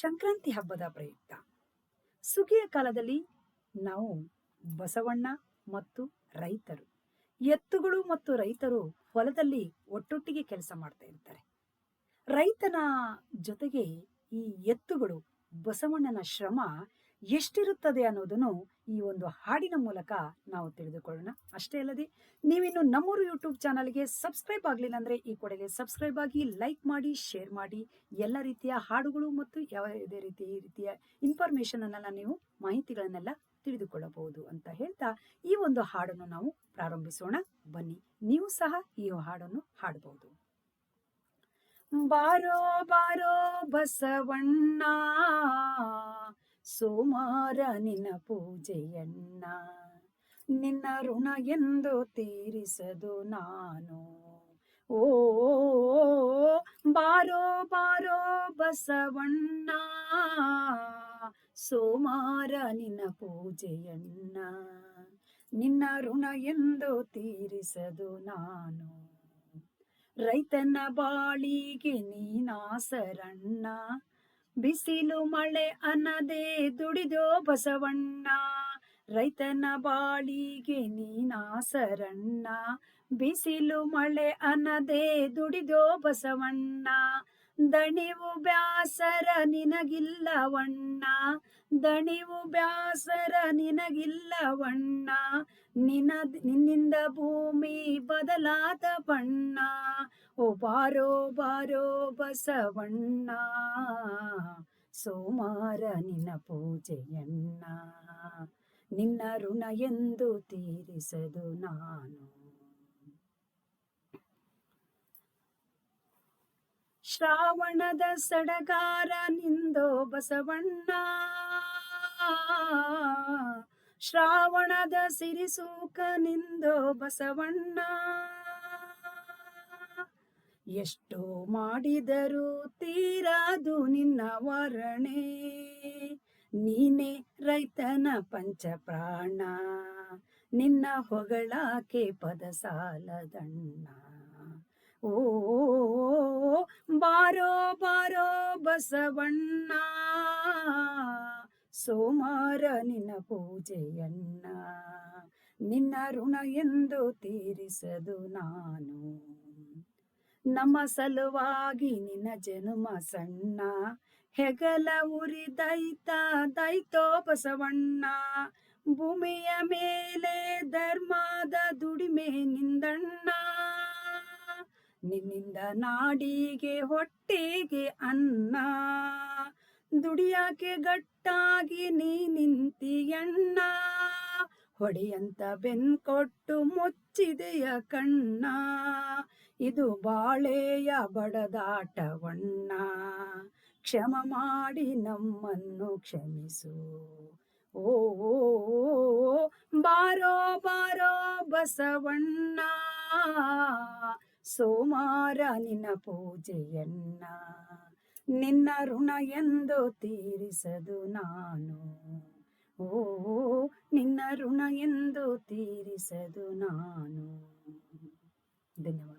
ಸಂಕ್ರಾಂತಿ ಹಬ್ಬದ ಪ್ರಯುಕ್ತ. ಸುಗ್ಗಿಯ ಕಾಲದಲ್ಲಿ ನಾವು ಬಸವಣ್ಣ ಮತ್ತು ರೈತರು, ಎತ್ತುಗಳು ಮತ್ತು ರೈತರು ಹೊಲದಲ್ಲಿ ಒಟ್ಟೊಟ್ಟಿಗೆ ಕೆಲಸ ಮಾಡ್ತಾ ಇರ್ತಾರೆ. ರೈತನ ಜೊತೆಗೆ ಈ ಎತ್ತುಗಳು ಬಸವಣ್ಣನ ಶ್ರಮ ಎಷ್ಟಿರುತ್ತದೆ ಅನ್ನೋದನ್ನು ಈ ಒಂದು ಹಾಡಿನ ಮೂಲಕ ನಾವು ತಿಳಿದುಕೊಳ್ಳೋಣ. ಅಷ್ಟೇ ಅಲ್ಲದೆ, ನೀವಿನ್ನು ನಮ್ಮೂರು ಯೂಟ್ಯೂಬ್ ಚಾನಲ್ಗೆ ಸಬ್ಸ್ಕ್ರೈಬ್ ಆಗಲಿಲ್ಲ ಅಂದರೆ ಈ ಕೂಡಲೇ ಸಬ್ಸ್ಕ್ರೈಬ್ ಆಗಿ ಲೈಕ್ ಮಾಡಿ ಶೇರ್ ಮಾಡಿ. ಎಲ್ಲ ರೀತಿಯ ಹಾಡುಗಳು ಮತ್ತು ಯಾವುದೇ ರೀತಿಯ ಈ ರೀತಿಯ ಇನ್ಫಾರ್ಮೇಷನನ್ನೆಲ್ಲ ನೀವು ಮಾಹಿತಿಗಳನ್ನೆಲ್ಲ ತಿಳಿದುಕೊಳ್ಳಬಹುದು ಅಂತ ಹೇಳ್ತಾ ಈ ಒಂದು ಹಾಡನ್ನು ನಾವು ಪ್ರಾರಂಭಿಸೋಣ. ಬನ್ನಿ, ನೀವು ಸಹ ಈ ಹಾಡನ್ನು ಹಾಡಬಹುದು ಬಾರೋ ಬಾರೋ ಬಸವಣ್ಣ ಸೋಮಾರ ನಿನ್ನ ಪೂಜೆಯನ್ನ, ನಿನ್ನ ಋಣ ಎಂದು ತೀರಿಸದು ನಾನು. ಓ, ಬಾರೋ ಬಾರೋ ಬಸವಣ್ಣ, ಸೋಮಾರ ನಿನ್ನ ಪೂಜೆಯನ್ನ, ನಿನ್ನ ಋಣ ಎಂದು ತೀರಿಸದು ನಾನು. ರೈತನ ಬಾಳಿಗೆ ನೀನಾಸರಣ್ಣ ಬಿಸಿಲು ಮಳೆ ಅನ್ನದೇ ದುಡಿದೋ ಬಸವಣ್ಣ. ರೈತನ ಬಾಳಿಗೆ ನೀನಾಸರಣ್ಣ ಬಿಸಿಲು ಮಳೆ ಅನ್ನದೇ ದುಡಿದೋ ಬಸವಣ್ಣ. ದಣಿವು ಬ್ಯಾಸರ ನಿನಗಿಲ್ಲವಣ್ಣ ದಣಿವು ಬ್ಯಾಸರ ನಿನಗಿಲ್ಲವಣ್ಣ ನಿನ ನಿನ್ನಿಂದ ಭೂಮಿ ಬದಲಾದ ಬಣ್ಣ, ಓ ಬಾರೋ ಬಾರೋ ಬಸವಣ್ಣ, ಸೋಮಾರ ನಿನ್ನ ಪೂಜೆಯನ್ನ, ನಿನ್ನ ಋಣ ಎಂದು ತೀರಿಸದು ನಾನು. ಶ್ರಾವಣದ ಸಡಗಾರ ನಿಂದೋ ಬಸವಣ್ಣ. ಶ್ರಾವಣದ ಸಿರಿಸೂಕ ನಿಂದೋ ಬಸವಣ್ಣ. ಎಷ್ಟೋ ಮಾಡಿದರೂ ತೀರಾದು ನಿನ್ನ ವರಣೆ. ನೀನೆ ರೈತನ ಪಂಚ ಪ್ರಾಣ ನಿನ್ನ ಹೊಗಳಾಕೆ ಪದ ಸಾಲದಣ್ಣ. ಬಾರೋ ಬಾರೋ ಬಸವಣ್ಣ, ಸೋಮಾರ ನಿನ್ನ ಪೂಜೆಯನ್ನ, ನಿನ್ನ ಋಣ ಎಂದು ತೀರಿಸದು ನಾನು. ನಮ್ಮ ಸಲುವಾಗಿ ನಿನ್ನ ಜನುಮ ಸಣ್ಣ, ಹೆಗಲ ಉರಿ ದೈತ, ದೈತೋ ಬಸವಣ್ಣ, ಭೂಮಿಯ ಮೇಲೆ ಧರ್ಮದ ದುಡಿಮೆ ನಿನ್ನಿಂದ ನಾಡಿಗೆ ಹೊಟ್ಟೆಗೆ ಅನ್ನ. ದುಡಿಯಾಕೆ ಗಟ್ಟಾಗಿ ನೀ ನಿಂತಿಯಣ್ಣ ಹೊಡೆಯಂತ ಬೆನ್ ಕೊಟ್ಟು ಮುಚ್ಚಿದೆಯ ಕಣ್ಣ. ಇದು ಬಾಳೆಯ ಬಡದಾಟವಣ್ಣ. ಕ್ಷಮ ಮಾಡಿ ನಮ್ಮನ್ನು ಕ್ಷಮಿಸು. ಓ, ಬಾರೋ ಬಾರೋ ಬಸವಣ್ಣ. ಸೋಮಾರ ನಿನ್ನ ಪೂಜೆಯನ್ನ, ನಿನ್ನ ಋಣ ಎಂದು ತೀರಿಸದು ನಾನು. ಓ, ನಿನ್ನ ಋಣ ಎಂದು ತೀರಿಸದು ನಾನು. ಧನ್ಯವಾದಗಳು